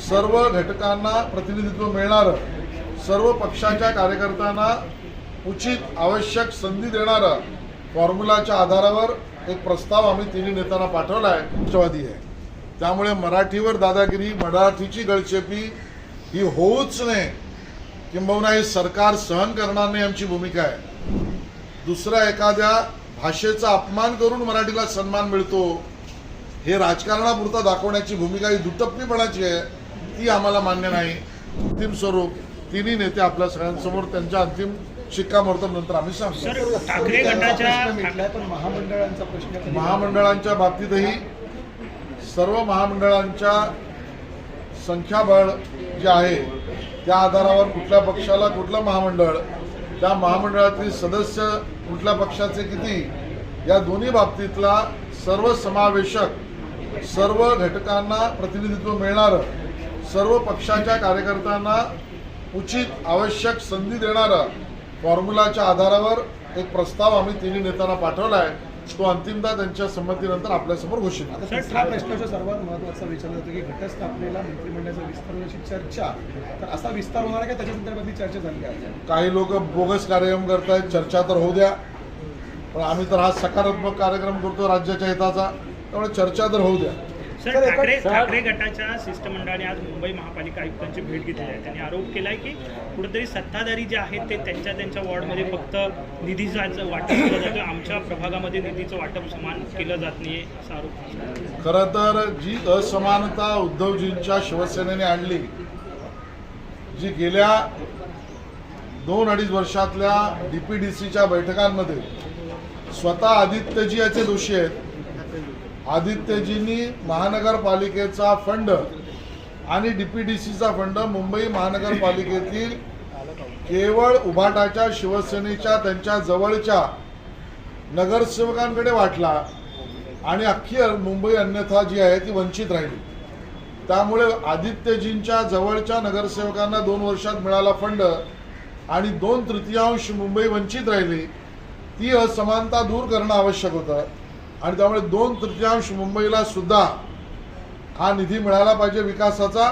सर्व घटकांना प्रतिनिधित्व मिळणारं सर्व पक्षाच्या कार्यकर्त्यांना उचित आवश्यक संधी देणारं फॉर्म्युलाच्या आधारावर एक प्रस्ताव आम्ही तिन्ही नेत्यांना पाठवला आहे राष्ट्रवादी आहे. त्यामुळे मराठीवर दादागिरी मराठीची गळचेपी ही होऊच नये. किंबहुना हे सरकार सहन करणार नाही आमची भूमिका आहे. दुसऱ्या एखाद्या भाषेचा अपमान करून मराठीला सन्मान मिळतो हे राजकारणापुरता दाखवण्याची भूमिका ही दुटप्पीपणाची आहे. ती आम्हाला मान्य नाही. अंतिम स्वरूप तिन्ही नेते आपल्या सगळ्यांसमोर त्यांच्या अंतिम शिक्कामोर्तब नंतर आम्ही सांगतो. ठाकरे गटाच्या पण महामंडळांचा प्रश्न महामंडळांच्या बाबतीतही सर्व महामंडळांच्या संख्याबळ जे आहे त्या आधारावर कुठल्या पक्षाला कुठलं महामंडळ त्या महामंडळातील सदस्य कुठल्या पक्षाचे किती या दोन्ही बाबतीतला सर्व समावेशक सर्व घटकांना प्रतिनिधित्व मिळणारं सर्व पक्षाच्या कार्यकर्त्यांना उचित आवश्यक संधी देणारं फॉर्म्युलाच्या आधारावर एक प्रस्ताव आम्ही तिन्ही नेत्यांना पाठवला आहे तो अंतिमतः त्यांच्या संमतीनंतर आपल्यासमोर घोषित. प्रश्नाचा सर्वात महत्त्वाचा विचारला जातो की घटस्थापनेला मंत्रिमंडळाचा विस्तार चर्चा. तर असा विस्तार होणार आहे का? त्याच्या संदर्भातली चर्चा झाली आहे काही लोक बोगस कार्यक्रम करतायत चर्चा तर होऊ द्या. पण आम्ही तर हा सकारात्मक कार्यक्रम करतो राज्याच्या हिताचा. त्यामुळे चर्चा तर होऊ द्या. सर ठाकरे ठाकरे गटाच्या शिष्टमंडळाने आज मुंबई महापालिका आयुक्तांची भेट घेतली आहे. त्यांनी आरोप केला आहे की कुठेतरी सत्ताधारी जे आहेत ते त्यांच्या त्यांच्या वॉर्डमध्ये फक्त निधीचा वाटप केलं जातं. आमच्या प्रभागामध्ये निधीचं वाटप समान केलं जात नाही असा आरोप खरं तर जी असमानता उद्धवजींच्या शिवसेनेने आणली जी गेल्या दोन अडीच वर्षातल्या डी पी डी सीच्या बैठकांमध्ये स्वतः आदित्यजी याचे दोषी आहेत आदित्यजींनी महानगरपालिकेचा फंड आणि डी पी डी सीचा फंड मुंबई महानगरपालिकेतील केवळ उभाटाच्या शिवसेनेच्या त्यांच्या जवळच्या नगरसेवकांकडे वाटला. आणि अख्खी मुंबई अन्यथा जी आहे ती वंचित राहिली. त्यामुळे आदित्यजींच्या जवळच्या नगरसेवकांना दोन वर्षात मिळाला फंड आणि दोन तृतीयांश मुंबई वंचित राहिली. ती असमानता दूर करणं आवश्यक होतं. आणि त्यामुळे दोन तृतीयांश मुंबईला सुद्धा हा निधी मिळाला पाहिजे विकासाचा.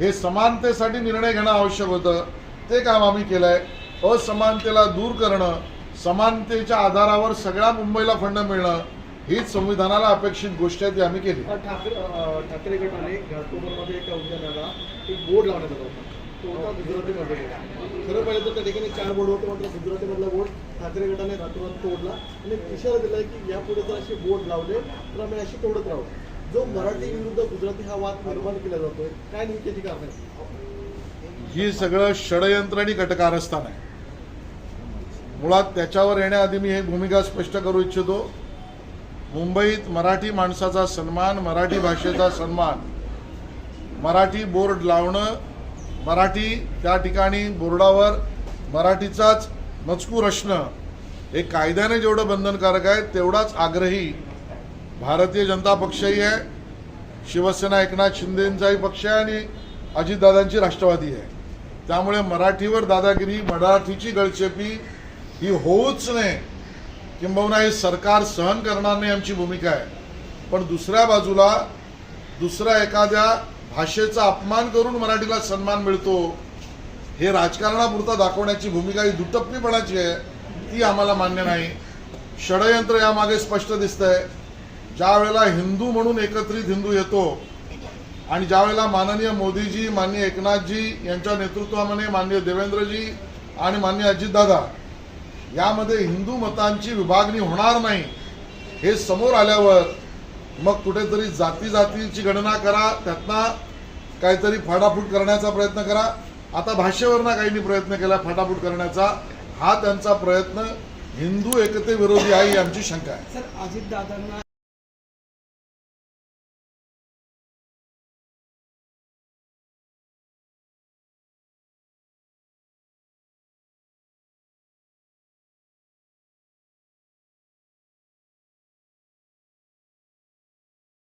हे समानतेसाठी निर्णय घेणं आवश्यक होतं. ते काम आम्ही केलं आहे असमानतेला दूर करणं समानतेच्या आधारावर सगळ्या मुंबईला फंड मिळणं हीच संविधानाला अपेक्षित गोष्ट आहे ती आम्ही केली. ठाकरे गटाने घाटकोपरमध्ये एका उद्यानाला एक बोर्ड लावण्यात आला होता. तो होता गुजरातीमध्ये खरं पाहिलं तर त्या ठिकाणी चार बोर्ड होते मात्र गुजरातीमधला बोर्ड ठाकरे गटाने रातोरात तोडला आणि इशारा दिलाय की यापुढे जर असे बोर्ड लावले तर आम्ही अशी तोडत राहू. जो मराठी विरुद्ध गुजराती हा वाद निर्माण केला जातोय काय नेमकी याची कारण आहे? ही सगळं षडयंत्र आणि घटकारस्थान आहे. मुळात त्याच्यावर येण्याआधी मी हे भूमिका स्पष्ट करू इच्छितो. मुंबईत मराठी माणसाचा सन्मान मराठी भाषेचा सन्मान मराठी बोर्ड लावणं मराठी त्या ठिकाणी बोर्डावर मराठीचाच मजकूर असणं हे कायद्याने जेवढं बंधनकारक आहे तेवढाच आग्रही भारतीय जनता पक्षही आहे शिवसेना एकनाथ शिंदेंचाही पक्ष आहे आणि अजितदादांची राष्ट्रवादी आहे. त्यामुळे मराठीवर दादागिरी मराठीची गळचेपी ही होऊच नये. किंबहुना हे सरकार सहन करणार नाही आमची भूमिका आहे. पण दुसऱ्या बाजूला दुसऱ्या एखाद्या भाषेचा अपमान करून मराठीला सन्मान मिळतो हे राजकारणापुरता दाखवण्याची भूमिका ही दुटप्पीपणाची आहे ती आम्हाला मान्य नाही. षडयंत्र यामागे स्पष्ट दिसतंय. ज्या वेळेला हिंदू म्हणून एकत्रित हिंदू येतो आणि ज्या वेळेला माननीय मोदीजी माननीय एकनाथजी यांच्या नेतृत्वामध्ये माननीय देवेंद्रजी आणि माननीय अजितदादा यामध्ये हिंदू मतांची विभागणी होणार नाही. हे समोर आल्यावर मग कुठेतरी जाती जातीची गणना करा त्यातनं काहीतरी फाटाफूट करण्याचा प्रयत्न करा. आता भाषेवरनं काहींनी प्रयत्न केला फाटाफूट करण्याचा. हा त्यांचा प्रयत्न हिंदू एकतेविरोधी आहे यांची आमची शंका आहे. सर अजितदादांना